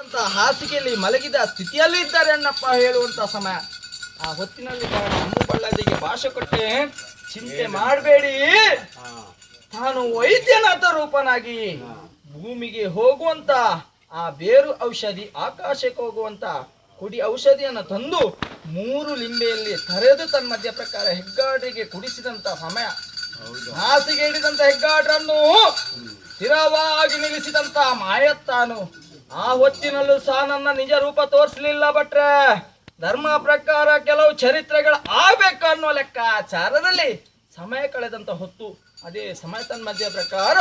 ಅಂತ ಹಾಸಿಗೆಯಲ್ಲಿ ಮಲಗಿದ ಸ್ಥಿತಿಯಲ್ಲಿ ಇದ್ದಾರೆ ಅಣ್ಣಪ್ಪ ಹೇಳುವಂತ ಸಮಯ. ಆ ಹೊತ್ತಿನಲ್ಲಿ ನಮ್ಮ ಬಳ್ಳದಿಗೆ ಭಾಷೆ ಕೊಟ್ಟೆ ಚಿಂತೆ ಮಾಡಬೇಡಿ. ತಾನು ವೈದ್ಯನಾಥ ರೂಪನಾಗಿ ಭೂಮಿಗೆ ಹೋಗುವಂತ ಆ ಬೇರು ಔಷಧಿ ಆಕಾಶಕ್ಕೆ ಹೋಗುವಂತ ಕುಡಿ ಔಷಧಿಯನ್ನು ತಂದು ಮೂರು ಲಿಂಬೆಯಲ್ಲಿ ತರೆದು ತನ್ನ ಮಧ್ಯ ಪ್ರಕಾರ ಹೆಗ್ಗಾಡಿಗೆ ಕುಡಿಸಿದಂತ ಸಮಯ. ಹಾಸಿಗೆ ಹಿಡಿದಂತ ಹೆಗ್ಗಾಡ್ರನ್ನು ಸ್ಥಿರವಾಗಿ ನಿಲ್ಲಿಸಿದಂತ ಮಾಯತ್ತಾನು. ಆ ಹೊತ್ತಿನಲ್ಲೂ ಸಹ ನನ್ನ ನಿಜ ರೂಪ ತೋರಿಸಲಿಲ್ಲ ಭಟ್ರೆ. ಧರ್ಮ ಪ್ರಕಾರ ಕೆಲವು ಚರಿತ್ರೆಗಳು ಆಗ್ಬೇಕು ಅನ್ನೋ ಲೆಕ್ಕಾಚಾರದಲ್ಲಿ ಸಮಯ ಕಳೆದಂತ ಹೊತ್ತು ಅದೇ ಸಮಯ ತನ್ಮಧ್ಯ ಪ್ರಕಾರ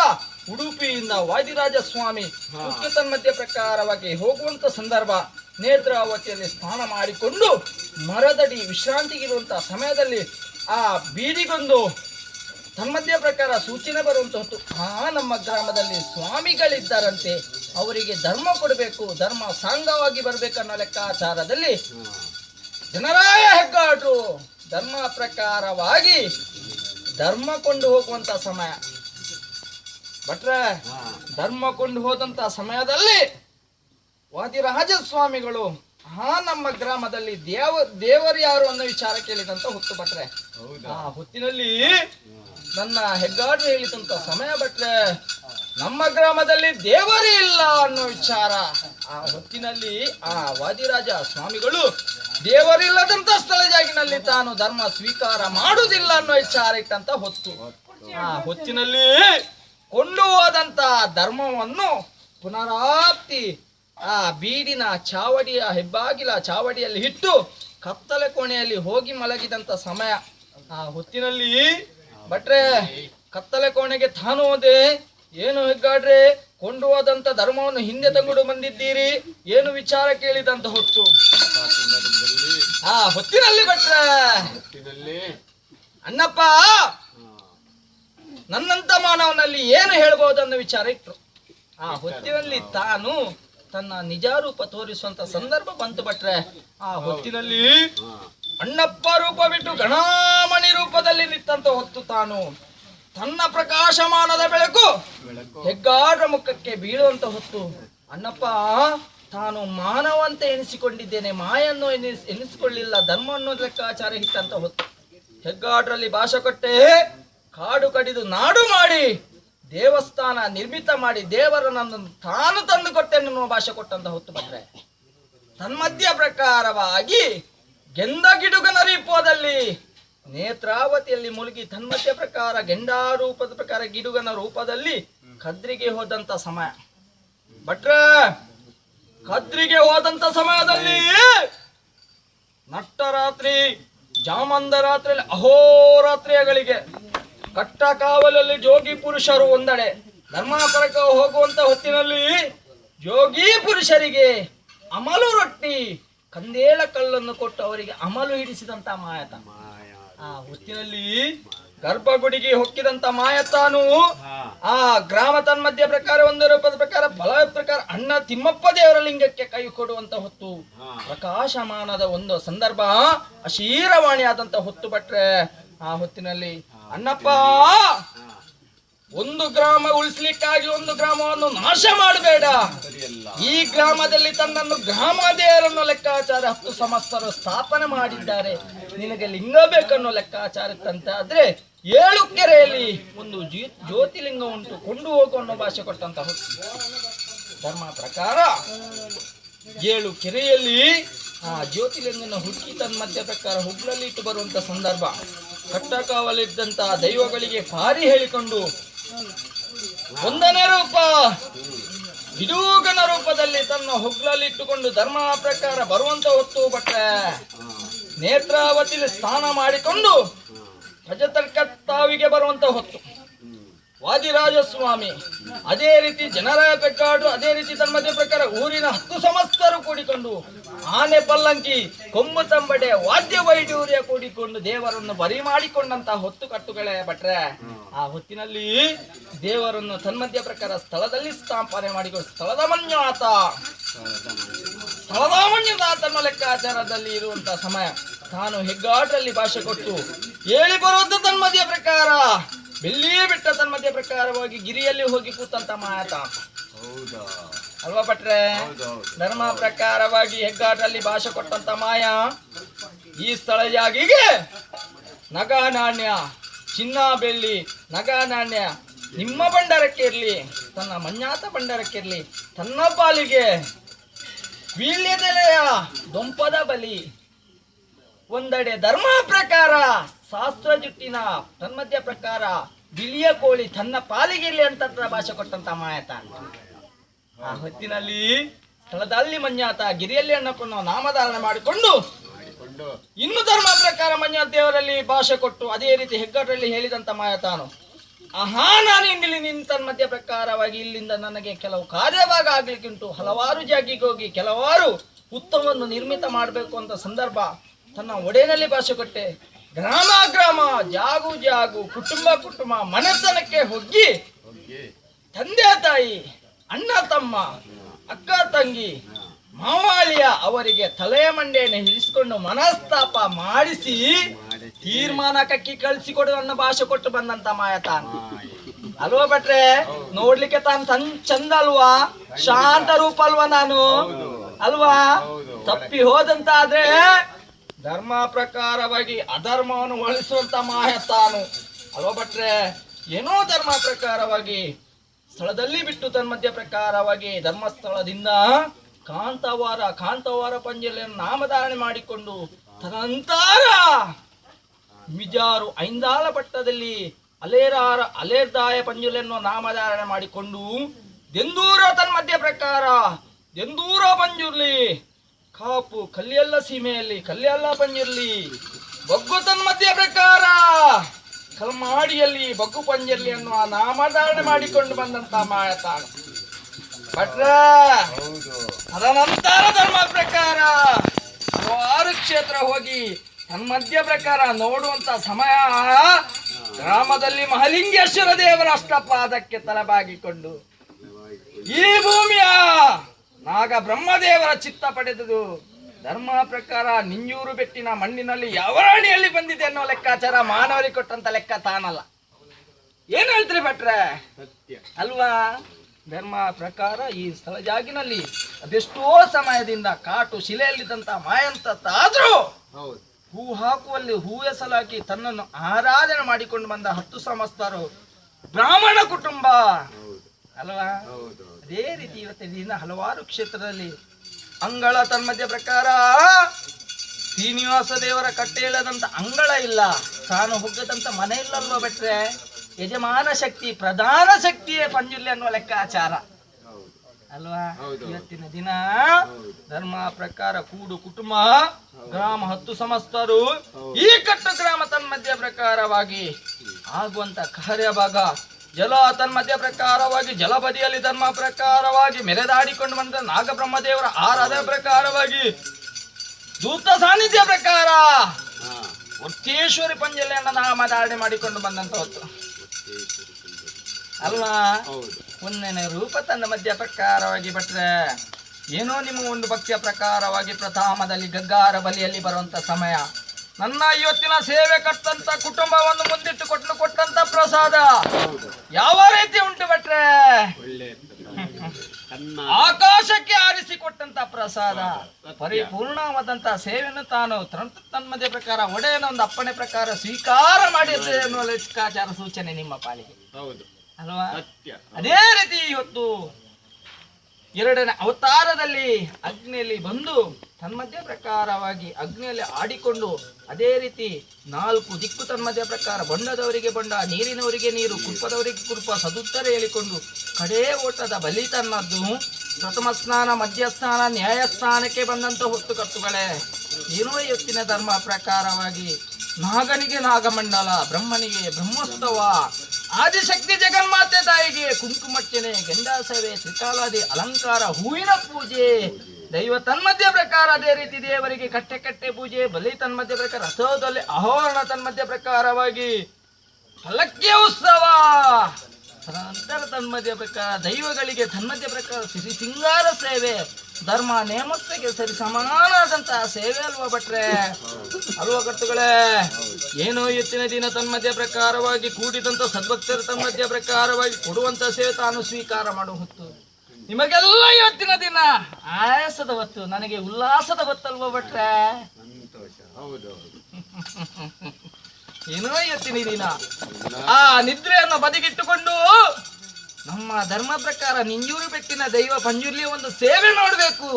ಉಡುಪಿಯಿಂದ ವಾದಿರಾಜ ಸ್ವಾಮಿ ಮಧ್ಯ ತನ್ಮಧ್ಯ ಪ್ರಕಾರವಾಗಿ ಹೋಗುವಂತ ಸಂದರ್ಭ ನೇತ್ರಾವತಿಯಲ್ಲಿ ಸ್ನಾನ ಮಾಡಿಕೊಂಡು ಮರದಡಿ ವಿಶ್ರಾಂತಿಗಿರುವಂತಹ ಸಮಯದಲ್ಲಿ ಆ ಬೀದಿಗೊಂದು ತನ್ಮಧ್ಯ ಪ್ರಕಾರ ಸೂಚನೆ ಬರುವಂತ ಹೊತ್ತು ಆ ನಮ್ಮ ಗ್ರಾಮದಲ್ಲಿ ಸ್ವಾಮಿಗಳಿದ್ದಾರಂತೆ. ಅವರಿಗೆ ಧರ್ಮ ಕೊಡಬೇಕು ಧರ್ಮ ಸಾಂಗವಾಗಿ ಬರಬೇಕನ್ನೋ ಲೆಕ್ಕಾಚಾರದಲ್ಲಿ ಜನರಾಯ ಹೆಗ್ಗಾಟು. ಧರ್ಮ ಪ್ರಕಾರವಾಗಿ ಧರ್ಮ ಕೊಂಡು ಹೋಗುವಂತ ಸಮಯ. ಭಟ್ರೆ ಧರ್ಮ ಕೊಂಡು ಹೋದಂತ ಸಮಯದಲ್ಲಿ ವಾದಿರಾಜ ಸ್ವಾಮಿಗಳು ಆ ನಮ್ಮ ಗ್ರಾಮದಲ್ಲಿ ದೇವ ದೇವರು ಯಾರು ಅನ್ನೋ ವಿಚಾರ ಕೇಳಿದಂತ ಹೊತ್ತು ಭಟ್ರೆ. ಆ ಹೊತ್ತಿನಲ್ಲಿ ನನ್ನ ಹೆಗ್ಗಾಡು ಹೇಳಿದಂತ ಸಮಯ ಭಟ್ರೆ ನಮ್ಮ ಗ್ರಾಮದಲ್ಲಿ ದೇವರೇ ಇಲ್ಲ ಅನ್ನೋ ವಿಚಾರ. ಆ ಹೊತ್ತಿನಲ್ಲಿ ಆ ವಾದಿರಾಜ ಸ್ವಾಮಿಗಳು ದೇವರಿಲ್ಲದಂತ ಸ್ಥಳ ಜಾಗಿನಲ್ಲಿ ತಾನು ಧರ್ಮ ಸ್ವೀಕಾರ ಮಾಡುವುದಿಲ್ಲ ಅನ್ನೋ ವಿಚಾರ ಇಟ್ಟಂತ ಹೊತ್ತು. ಆ ಹೊತ್ತಿನಲ್ಲಿ ಕೊಂಡು ಹೋದಂತ ಧರ್ಮವನ್ನು ಪುನರಾಪ್ತಿ ಆ ಬೀಡಿನ ಚಾವಡಿಯ ಹೆಬ್ಬಾಗಿಲ ಚಾವಡಿಯಲ್ಲಿ ಇಟ್ಟು ಕತ್ತಲೆ ಕೋಣೆಯಲ್ಲಿ ಹೋಗಿ ಮಲಗಿದಂತ ಸಮಯ. ಆ ಹೊತ್ತಿನಲ್ಲಿ ಭಟ್ರೆ, ಕತ್ತಲೆ ಕೋಣೆಗೆ ತಾನು ಹೋದೆ. ಏನು ಹೆಗ್ಗಾಡ್ರೆ ಕೊಂಡು ಹೋದಂತ ಧರ್ಮವನ್ನು ಹಿಂದೆ ತಂಗುಡು ಬಂದಿದ್ದೀರಿ ಏನು ವಿಚಾರ ಕೇಳಿದಂತ ಹೊತ್ತು? ಆ ಹೊತ್ತಿನಲ್ಲಿ ಬಟ್ರ ಅಣ್ಣಪ್ಪ ನನ್ನಂತ ಮಾನವನಲ್ಲಿ ಏನು ಹೇಳ್ಬೋದನ್ನ ವಿಚಾರ ಇಟ್ರು. ಆ ಹೊತ್ತಿನಲ್ಲಿ ತಾನು ತನ್ನ ನಿಜ ರೂಪ ತೋರಿಸುವಂತ ಸಂದರ್ಭ ಬಂತು ಭಟ್ರೆ. ಆ ಹೊತ್ತಿನಲ್ಲಿ ಅಣ್ಣಪ್ಪ ರೂಪ ಬಿಟ್ಟು ಗಣಾಮಣಿ ರೂಪದಲ್ಲಿ ನಿಂತಂತ ಹೊತ್ತು ತಾನು ತನ್ನ ಪ್ರಕಾಶಮಾನದ ಬೆಳಕು ಹೆಗ್ಗಾಡ್ರ ಮುಖಕ್ಕೆ ಬೀಳುವಂತ ಹೊತ್ತು ಅಣ್ಣಪ್ಪ ತಾನು ಮಾನವಂತೆ ಎನಿಸಿಕೊಂಡಿದ್ದೇನೆ ಮಾಯನ್ನು ಎನಿಸ್ ಎನಿಸಿಕೊಳ್ಳಿಲ್ಲ ಧರ್ಮ ಅನ್ನೋ ಲೆಕ್ಕಾಚಾರ ಹಿತ್ತಂತ ಹೊತ್ತು. ಹೆಗ್ಗಾಡ್ರಲ್ಲಿ ಭಾಷೆ ಕೊಟ್ಟೆ ಕಾಡು ಕಡಿದು ನಾಡು ಮಾಡಿ ದೇವಸ್ಥಾನ ನಿರ್ಮಿತ ಮಾಡಿ ದೇವರ ನನ್ನ ತಾನು ತಂದು ಕೊಟ್ಟೆನ್ನುವ ಭಾಷೆ ಕೊಟ್ಟಂತ ಹೊತ್ತು ಬಂದ್ರೆ ತನ್ಮಧ್ಯ ಪ್ರಕಾರವಾಗಿ ಗೆಂದ ಗಿಡುಗನ ರೂಪದಲ್ಲಿ ನೇತ್ರಾವತಿಯಲ್ಲಿ ಮುಳುಗಿ ತನ್ಮತೆ ಪ್ರಕಾರ, ಗೆಂಡಾರೂಪದ ಪ್ರಕಾರ ಗಿಡುಗನ ರೂಪದಲ್ಲಿ ಕದ್ರಿಗೆ ಹೋದಂತ ಸಮಯ. ಭಟ್ರ ಕದ್ರಿಗೆ ಹೋದಂತ ಸಮಯದಲ್ಲಿ ನಟ್ಟರಾತ್ರಿ ಜಾಮಂದ ರಾತ್ರಿಯಲ್ಲಿ ಅಹೋರಾತ್ರಿಗಳಿಗೆ ಕಟ್ಟ ಕಾವಲಲ್ಲಿ ಜೋಗಿ ಪುರುಷರು ಒಂದಡೆ. ಧರ್ಮಾಪರಕ ಹೋಗುವಂತ ಹೊತ್ತಿನಲ್ಲಿ ಜೋಗಿ ಪುರುಷರಿಗೆ ಅಮಲು ರೊಟ್ಟಿ, ಕಂದೇಳ ಕಲ್ಲನ್ನು ಕೊಟ್ಟು ಅವರಿಗೆ ಅಮಲು ಹಿಡಿಸಿದಂತ ಮಾಯತ. ಆ ಹೊತ್ತಿನಲ್ಲಿ ಗರ್ಭಗುಡಿಗೆ ಹೊಕ್ಕಿದಂತ ಮಾಯತಾನು ಆ ಗ್ರಾಮ ತನ್ಮಧ್ಯ ಪ್ರಕಾರ ಒಂದು ರೂಪದ ಪ್ರಕಾರ ಫಲ ಪ್ರಕಾರ ಅಣ್ಣ ತಿಮ್ಮಪ್ಪ ದೇವರ ಲಿಂಗಕ್ಕೆ ಕೈ ಕೊಡುವಂತ ಹೊತ್ತು ಪ್ರಕಾಶಮಾನದ ಒಂದು ಸಂದರ್ಭ ಅಶೀರವಾಣಿ ಆದಂತ ಹೊತ್ತು ಬಟ್ರೆ ಆ ಹೊತ್ತಿನಲ್ಲಿ ಅಣ್ಣಪ್ಪ ಒಂದು ಗ್ರಾಮ ಉಳಿಸ್ಲಿಕ್ಕಾಗಿ ಒಂದು ಗ್ರಾಮವನ್ನು ನಾಶ ಮಾಡಬೇಡ. ಈ ಗ್ರಾಮದಲ್ಲಿ ತನ್ನನ್ನು ಗ್ರಾಮದೇವರನ್ನು ಲೆಕ್ಕಾಚಾರ ಹತ್ತು ಸಮಸ್ತರು ಸ್ಥಾಪನೆ ಮಾಡಿದ್ದಾರೆ. ನಿನಗೆ ಲಿಂಗ ಬೇಕನ್ನೋ ಲೆಕ್ಕಾಚಾರ ಆದ್ರೆ ಏಳು ಕೆರೆಯಲ್ಲಿ ಒಂದು ಜೀ- ಜ್ಯೋತಿಲಿಂಗ ಉಂಟು. ಕೊಂಡು ಹೋಗು ಅನ್ನೋ ಭಾಷೆ ಕೊಟ್ಟಂತ ಧರ್ಮ ಪ್ರಕಾರ ಏಳು ಕೆರೆಯಲ್ಲಿ ಆ ಜ್ಯೋತಿಲಿಂಗನ ಹುಡುಕಿ ತನ್ನ ಮಧ್ಯ ಪ್ರಕಾರ ಹುಬ್ಬಳಲ್ಲಿ ಇಟ್ಟು ಬರುವಂತ ಸಂದರ್ಭ. ಕಟ್ಟಕಾವಲಿದ್ದಂತಹ ದೈವಗಳಿಗೆ ಪಾರಿ ಹೇಳಿಕೊಂಡು ಒಂದನೇ ರೂಪ. ಬಿಡೂಗನ ರೂಪದಲ್ಲಿ ತನ್ನ ಹೊಗ್ಲಲ್ಲಿ ಇಟ್ಟುಕೊಂಡು ಧರ್ಮ ಪ್ರಕಾರ ಬರುವಂತ ಹೊತ್ತು ಬಟ್ಟೆ ನೇತ್ರಾವತಿಯಲ್ಲಿ ಸ್ನಾನ ಮಾಡಿಕೊಂಡು ತಾವಿಗೆ ಬರುವಂತ ಹೊತ್ತು. ವಾದಿರಾಜ ಸ್ವಾಮಿ ಅದೇ ರೀತಿ ಜನರ ಪೆಟ್ಟಾಡು ಅದೇ ರೀತಿ ತನ್ಮಧ್ಯ ಪ್ರಕಾರ ಊರಿನ ಹತ್ತು ಸಮಸ್ತರು ಕೂಡಿಕೊಂಡು ಆನೆ ಪಲ್ಲಂಕಿ, ಕೊಂಬು ತಂಬಡೆ, ವಾದ್ಯ ವೈಡೂರ್ಯ ಕೂಡಿಕೊಂಡು ದೇವರನ್ನು ಬರಿ ಮಾಡಿಕೊಂಡಂತ ಹೊತ್ತು ಕಟ್ಟುಗಳೇ ಭಟ್ರೆ. ಆ ಹೊತ್ತಿನಲ್ಲಿ ದೇವರನ್ನು ತನ್ಮಧ್ಯ ಪ್ರಕಾರ ಸ್ಥಳದಲ್ಲಿ ಸ್ಥಾಪನೆ ಮಾಡಿಕೊಂಡು ಸ್ಥಳದ ಮಂಜುನಾಥ ಸ್ಥಳದ ಮಂಜುನಾಥನ ಲೆಕ್ಕಾಚಾರದಲ್ಲಿ ಇರುವಂತ ಸಮಯ. ತಾನು ಹೆಗ್ಗಾಟಲ್ಲಿ ಭಾಷೆ ಕೊಟ್ಟು ಹೇಳಿ ಬರೋದು ತನ್ಮಧ್ಯ ಪ್ರಕಾರ. ಬೆಳ್ಳಿಯೇ ಬಿಟ್ಟ ತನ್ನ ಮಧ್ಯ ಪ್ರಕಾರವಾಗಿ ಗಿರಿಯಲ್ಲಿ ಹೋಗಿ ಕೂತಂತ ಮಾತ. ಹೌದಾ? ಅಲ್ವಾ ಪಟ್ರೆ? ಧರ್ಮ ಪ್ರಕಾರವಾಗಿ ಹೆಗ್ಗಾಟಲ್ಲಿ ಭಾಷೆ ಕೊಟ್ಟಂತ ಮಾಯ. ಈ ಸ್ಥಳ ಜಾಗಿಗೆ ನಗ ನಾಣ್ಯ ಚಿನ್ನ ಬೆಳ್ಳಿ ನಗ ನಾಣ್ಯ ನಿಮ್ಮ ಭಂಡಾರಕ್ಕೆ ಇರಲಿ ತನ್ನ ಮಂಜಾತ ಭಂಡಾರಕ್ಕೆ ಇರಲಿ ತನ್ನ ಪಾಲಿಗೆ ವೀಳ್ಯದೆಲೆಯ ದೊಂಪದ ಬಲಿ. ಒಂದೆಡೆ ಧರ್ಮ ಪ್ರಕಾರ ಶಾಸ್ತ್ರ ಜುಟ್ಟಿನ ತನ್ಮಧ್ಯ ಪ್ರಕಾರ ಬಿಳಿಯ ಕೋಳಿ ತನ್ನ ಪಾಲಿಗಿರ್ಲಿ ಅಂತ ಭಾಷೆ ಕೊಟ್ಟಂತ ಮಾಯತ ಆ ಹೊತ್ತಿನಲ್ಲಿ ಸ್ಥಳದಲ್ಲಿ ಮಂಜಾತ ಗಿರಿಯಲ್ಲಿ ಅಣ್ಣಪ್ಪನ ನಾಮಧಾರಣೆ ಮಾಡಿಕೊಂಡು ಇನ್ನು ಧರ್ಮ ಪ್ರಕಾರ ಮಂಜಾತ ದೇವರಲ್ಲಿ ಭಾಷೆ ಕೊಟ್ಟು ಅದೇ ರೀತಿ ಹೆಗ್ಗಡರಲ್ಲಿ ಹೇಳಿದಂತ ಮಾಯತಾನು. ಆಹಾ ನಾನು ಇಲ್ಲಿ ನಿಂತ ಮಧ್ಯ ಪ್ರಕಾರವಾಗಿ ಇಲ್ಲಿಂದ ನನಗೆ ಕೆಲವು ಕಾರ್ಯಭಾಗ ಆಗ್ಲಿಕ್ಕುಂಟು. ಹಲವಾರು ಜಾಗಿಗೆ ಹೋಗಿ ಕೆಲವಾರು ಉತ್ತಮವನ್ನು ನಿರ್ಮಿತ ಮಾಡಬೇಕು ಅಂತ ಸಂದರ್ಭ ತನ್ನ ಒಡೆಯಲ್ಲಿ ಭಾಷೆ ಕೊಟ್ಟೆ. ಗ್ರಾಮ ಗ್ರಾಮ ಜಾಗು ಜಾಗು ಕುಟುಂಬ ಕುಟುಂಬ ಮನೆತನಕ್ಕೆ ಹೋಗಿ ತಂದೆ ತಾಯಿ ಅಣ್ಣ ತಮ್ಮ ಅಕ್ಕ ತಂಗಿ ಮಾವಾಳಿಯ ಅವರಿಗೆ ತಲೆಯ ಮಂಡೆಯನ್ನು ಹಿಡಿಸಿಕೊಂಡು ಮನಸ್ತಾಪ ಮಾಡಿಸಿ ತೀರ್ಮಾನ ಕಕ್ಕಿ ಕಳಿಸಿಕೊಡು ಅನ್ನೋ ಭಾಷೆ ಕೊಟ್ಟು ಬಂದಂತ ಮಾಯ. ತಾನು ಅಲ್ವಾ ಭಟ್ರೆ ನೋಡ್ಲಿಕ್ಕೆ ತಾನು ತನ್ ಚಂದ ಅಲ್ವಾ? ಶಾಂತ ರೂಪ ಅಲ್ವಾ ನಾನು? ಅಲ್ವಾ. ತಪ್ಪಿ ಹೋದಂತ ಆದ್ರೆ ಧರ್ಮ ಪ್ರಕಾರವಾಗಿ ಅಧರ್ಮವನ್ನು ಒಳಿಸುವಂತ ಮಾಯ ತಾನು ಅಲ್ವಾ ಭಟ್ರೆ? ಏನೋ ಧರ್ಮ ಪ್ರಕಾರವಾಗಿ ಸ್ಥಳದಲ್ಲಿ ಬಿಟ್ಟು ತನ್ಮಧ್ಯ ಪ್ರಕಾರವಾಗಿ ಧರ್ಮಸ್ಥಳದಿಂದ ಕಾಂತವಾರ ಕಾಂತವಾರ ಪಂಜಲಿಯನ್ನು ನಾಮಧಾರಣೆ ಮಾಡಿಕೊಂಡು ತದನಂತರ ಮಿಜಾರು ಐಂದಾಲ ಪಟ್ಟದಲ್ಲಿ ಅಲೇರಾರ, ಅಲೇರ್ದಾಯ ಪಂಜುಲೆನ್ನು ನಾಮಧಾರಣೆ ಮಾಡಿಕೊಂಡು ದೆಂದೂರ ತನ್ಮಧ್ಯ ಪ್ರಕಾರ, ದೆಂದೂರ ಪಂಜುರ್ಲಿ ಕಾಪು ಕಲ್ಲಿಯಲ್ಲ ಸೀಮೆಯಲ್ಲಿ ಕಲ್ಲಿಯಲ್ಲ ಪಂಜಿರ್ಲಿ ಬಗ್ಗು ತನ್ಮಧ್ಯ ಪ್ರಕಾರ ಕಲ್ಮಾಡಿಯಲ್ಲಿ ಬಗ್ಗು ಪಂಜಿರ್ಲಿ ಅನ್ನುವ ನಾಮಧಾರಣೆ ಮಾಡಿಕೊಂಡು ಬಂದಂತ ಮಾತಾಡ ಭಟ್ರ ತದನಂತರ ಧರ್ಮ ಪ್ರಕಾರ ಹಲವಾರು ಕ್ಷೇತ್ರ ಹೋಗಿ ತನ್ಮಧ್ಯ ಪ್ರಕಾರ ನೋಡುವಂತ ಸಮಯ ಗ್ರಾಮದಲ್ಲಿ ಮಹಲಿಂಗೇಶ್ವರ ದೇವರ ಅಷ್ಟಪಾದಕ್ಕೆ ತಲೆಬಾಗಿಕೊಂಡು ಈ ಭೂಮಿಯ ನಾಗ ಬ್ರಹ್ಮದೇವರ ಚಿತ್ತ ಪಡೆದದು. ಧರ್ಮ ಪ್ರಕಾರ ನಿಂಜೂರು ಬೆಟ್ಟಿನ ಮಣ್ಣಿನಲ್ಲಿ ಯವರಾಣಿಯಲ್ಲಿ ಬಂದಿದೆ ಅನ್ನೋ ಲೆಕ್ಕಾಚಾರ ಮಾನವರಿಗೆ ಕೊಟ್ಟಂತ ಲೆಕ್ಕ ತಾನಲ್ಲ. ಏನು ಹೇಳ್ತೀರಿ ಭಟ್ರೆ? ಅಲ್ವಾ? ಧರ್ಮ ಪ್ರಕಾರ ಈ ಸ್ಥಳ ಜಾಗಿನಲ್ಲಿ ಅದೆಷ್ಟೋ ಸಮಯದಿಂದ ಕಾಟು ಶಿಲೆಯಲ್ಲಿದ್ದಂತ ಮಾಯಂತಾದ್ರೂ ಹೌದು. ಹೂ ಹಾಕುವಲ್ಲಿ ಹೂ ಎಸಲಾಕಿ ತನ್ನನ್ನು ಆರಾಧನೆ ಮಾಡಿಕೊಂಡು ಬಂದ ಹತ್ತು ಸಮಸ್ತರು ಬ್ರಾಹ್ಮಣ ಕುಟುಂಬ. ಹೌದು. ಅಲ್ವಾ? ಹೌದು. ಅದೇ ರೀತಿ ಇವತ್ತಿನ ದಿನ ಹಲವಾರು ಕ್ಷೇತ್ರದಲ್ಲಿ ಅಂಗಳ ತನ್ಮಧ್ಯ ಪ್ರಕಾರ ಶ್ರೀನಿವಾಸ ದೇವರ ಕಟ್ಟೆ ಇಲ್ಲದಂತ ಅಂಗಳ ಇಲ್ಲ. ತಾನು ಹುಗ್ಗದಂತ ಮನೆ ಇಲ್ಲಲ್ವ ಬಿಟ್ರೆ ಯಜಮಾನ ಶಕ್ತಿ ಪ್ರಧಾನ ಶಕ್ತಿಯೇ ಪಂಜುಲಿ ಅನ್ನುವ ಲೆಕ್ಕಾಚಾರ. ಅಲ್ವಾ? ಇವತ್ತಿನ ದಿನ ಧರ್ಮ ಪ್ರಕಾರ ಕೂಡು ಕುಟುಂಬ ಗ್ರಾಮ ಹತ್ತು ಸಮಸ್ತರು ಈ ಕಟ್ಟು ಗ್ರಾಮ ತನ್ಮಧ್ಯ ಪ್ರಕಾರವಾಗಿ ಆಗುವಂತ ಕಾರ್ಯಭಾಗ ಜಲ ತನ್ಮಧ್ಯ ಪ್ರಕಾರವಾಗಿ ಜಲಬದಿಯಲ್ಲಿ ಧರ್ಮ ಪ್ರಕಾರವಾಗಿ ಮೆರೆದಾಡಿಕೊಂಡು ಬಂದ ನಾಗಬ್ರಹ್ಮದೇವರ ಆರಾಧನೆ ಪ್ರಕಾರವಾಗಿ ದೂತ ಸಾನ್ನಿಧ್ಯ ಪ್ರಕಾರ ಹಾ. ವರ್ತೇಶ್ವರಿ ಪಂಜಲಿಯನ್ನ ನಾಮಧಾರಣೆ ಮಾಡಿಕೊಂಡು ಬಂದಂತ ಹೊತ್ತು ಒತ್ತೇಶ್ವರಿ. ಅಲ್ವಾ ಒಂದನೇ ರೂಪ ತನ್ನ ಮಧ್ಯ ಪ್ರಕಾರವಾಗಿ ಬಿಟ್ರೆ ಏನೋ ನಿಮ್ಮ ಒಂದು ಭಕ್ತಿಯ ಪ್ರಕಾರವಾಗಿ ಪ್ರಥಮದಲ್ಲಿ ಗಗ್ಗಾರ ಬಲಿಯಲ್ಲಿ ಬರುವಂತ ಸಮಯ. ನನ್ನ ಇವತ್ತಿನ ಸೇವೆ ಕಟ್ಟಂತ ಕುಟುಂಬವನ್ನು ಮುಂದಿಟ್ಟು ಕೊಟ್ಟು ಕೊಟ್ಟಂತ ಪ್ರಸಾದ. ಯಾವ ರೀತಿ ಉಂಟು ಭಟ್ರೆ? ಆಕಾಶಕ್ಕೆ ಆರಿಸಿ ಕೊಟ್ಟಂತ ಪ್ರಸಾದ. ಪರಿಪೂರ್ಣವಾದಂತ ಸೇವೆಯನ್ನು ತಾನು ತನ್ಮದ ತನ್ಮಧ್ಯ ಪ್ರಕಾರ ಒಡೆಯನ ಒಂದು ಅಪ್ಪಣೆ ಪ್ರಕಾರ ಸ್ವೀಕಾರ ಮಾಡಿದ್ದೆ ಅನ್ನುವ ಲೆಕ್ಕಾಚಾರ ಸೂಚನೆ ನಿಮ್ಮ ಪಾಲಿಗೆ. ಹೌದು. ಅಲ್ವಾ? ಅದೇ ರೀತಿ ಇವತ್ತು ಎರಡನೇ ಅವತಾರದಲ್ಲಿ ಅಗ್ನಿಯಲ್ಲಿ ಬಂದು ತನ್ಮಧ್ಯ ಪ್ರಕಾರವಾಗಿ ಅಗ್ನಿಯಲ್ಲಿ ಆಡಿಕೊಂಡು ಅದೇ ರೀತಿ ನಾಲ್ಕು ದಿಕ್ಕು ತನ್ಮಧ್ಯ ಪ್ರಕಾರ ಬಣ್ಣದವರಿಗೆ ಬಣ್ಣ, ನೀರಿನವರಿಗೆ ನೀರು ಕುರ್ಪದವರಿಗೆ ಕುರ್ಪ ಸದುತ್ತರ ಹೇಳಿಕೊಂಡು ಕಡೇ ಓಟದ ಬಲಿ ತನ್ನದ್ದು. ಪ್ರಥಮ ಸ್ನಾನ, ಮಧ್ಯ ಮಧ್ಯಸ್ಥಾನ ನ್ಯಾಯಸ್ಥಾನಕ್ಕೆ ಬಂದಂಥ ಹೊತ್ತು ಕತ್ತುಗಳೇ. ಏನೋ ಎತ್ತಿನ ಧರ್ಮ ಪ್ರಕಾರವಾಗಿ ನಾಗನಿಗೆ ನಾಗಮಂಡಲ, ಬ್ರಹ್ಮನಿಗೆ ಬ್ರಹ್ಮೋತ್ಸವ. ಆದಿಶಕ್ತಿ ಜಗನ್ಮಾತೆ ತಾಯಿಗೆ ಕುಂಕುಮರ್ಚನೆ ಗಂಡಾ ಸೇವೆ ತ್ರಿಕಾಲಾದಿ ಅಲಂಕಾರ, ಹೂವಿನ ಪೂಜೆ. ದೈವ ತನ್ಮಧ್ಯ ಪ್ರಕಾರ ಅದೇ ರೀತಿ ದೇವರಿಗೆ ಕಟ್ಟೆ ಕಟ್ಟೆ ಪೂಜೆ, ಬಲಿ ತನ್ಮಧ್ಯ ಪ್ರಕಾರ, ರಥೋದಲ್ಲಿ ಅಹೋರಣ ತನ್ಮಧ್ಯ ಪ್ರಕಾರವಾಗಿ ಪಲ್ಲಕ್ಕಿ ಉತ್ಸವ. ತದನಂತರ ತನ್ಮಧ್ಯ ಪ್ರಕಾರ, ದೈವಗಳಿಗೆ ತನ್ಮಧ್ಯ ಪ್ರಕಾರ ಸಿರಿ ಸಿಂಗಾರ ಸೇವೆ. ಧರ್ಮ ನೇಮತ್ತೆಗೆ ಸರಿ ಸಮಾನವಾದಂತಹ ಸೇವೆ ಅಲ್ವಾ ಭಟ್ರೆ? ಅಲ್ವಾ ಕಟ್ಟುಗಳೇ ಏನೋ ಹೆಚ್ಚಿನ ದಿನ ತನ್ಮಧ್ಯ ಪ್ರಕಾರವಾಗಿ ಕೂಡಿದಂತ ಸದ್ಭಕ್ತರು ತನ್ಮಧ್ಯ ಪ್ರಕಾರವಾಗಿ ಕೊಡುವಂತ ಸೇವೆ ತಾನು ಸ್ವೀಕಾರ ಮಾಡುವ ಹೊತ್ತು. ನಿಮಗೆಲ್ಲ ಇವತ್ತಿನ ದಿನ ಆಯಾಸದ ಹೊತ್ತು, ನನಗೆ ಉಲ್ಲಾಸದ ಹೊತ್ತಲ್ವ ಭಟ್ರೆ? ಏನೋ ಇವತ್ತಿನ ದಿನ. ಆ ನಿದ್ರೆಯನ್ನು ಬದಿಗಿಟ್ಟುಕೊಂಡು ನಮ್ಮ ಧರ್ಮ ಪ್ರಕಾರ ನಿಂಜೂರು ಬೆಟ್ಟಿನ ದೈವ ಪಂಜುರ್ಲಿ ಒಂದು ಸೇವೆ ನೋಡಬೇಕು.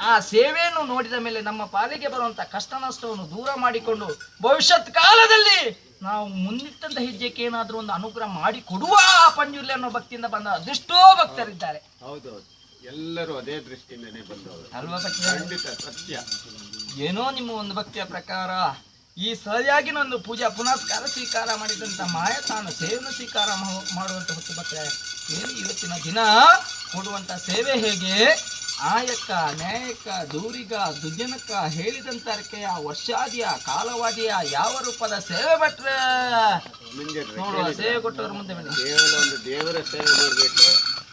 ಆ ಸೇವೆಯನ್ನು ನೋಡಿದ ಮೇಲೆ ನಮ್ಮ ಪಾಲಿಗೆ ಬರುವಂಥ ಕಷ್ಟ ನಷ್ಟವನ್ನು ದೂರ ಮಾಡಿಕೊಂಡು ಭವಿಷ್ಯತ್ ಕಾಲದಲ್ಲಿ ನಾವು ಮುಂದಿಟ್ಟಂತ ಹೆಜ್ಜೆಗೆ ಏನಾದರೂ ಒಂದು ಅನುಗ್ರಹ ಮಾಡಿ ಕೊಡುವ ಆ ಪಂಜುರ್ಲಿ ಅನ್ನೋ ಭಕ್ತಿಯಿಂದ ಬಂದ ಅದೆಷ್ಟೋ ಭಕ್ತರಿದ್ದಾರೆ. ಹೌದು ಹೌದು ಎಲ್ಲರೂ ಅದೇ ದೃಷ್ಟಿಯಿಂದ ಬಂದವರು. ಅಲ್ವಾ ಭಕ್ತ ಖಂಡಿತ ಸತ್ಯ. ಏನೋ ನಿಮ್ಮ ಒಂದು ಭಕ್ತಿಯ ಪ್ರಕಾರ ಈ ಸರಿಯಾಗಿ ಒಂದು ಪೂಜಾ ಪುನಸ್ಕಾರ ಸ್ವೀಕಾರ ಮಾಡಿದಂತ ಮಾಯ ತಾನು ಸೇವೆಯನ್ನು ಸ್ವೀಕಾರ ಮಾಡುವಂಥ ಮಾಡುವಂತ ಹೊತ್ತು ಬಟ್ಟೆ ಏನು ಇವತ್ತಿನ ದಿನ? ಕೊಡುವಂತ ಸೇವೆ ಹೇಗೆ? ಆಯಕ್ಕ ನ್ಯಾಯಕ್ಕ ದೂರಿಗ ದುಜನಕ್ಕ ಹೇಳಿದಂತರಕ್ಕೆ ಆ ವರ್ಷಾದಿಯ ಕಾಲವಾದಿಯ ಯಾವ ರೂಪದ ಸೇವೆ ಬಟ್ರೆ ನೋಡುವ ಸೇವೆ ಕೊಟ್ಟವ್ರ ಮುಂದೆ ಕೇವಲ ಒಂದು ದೇವರ ಸೇವೆ ಮಾಡಬೇಕು.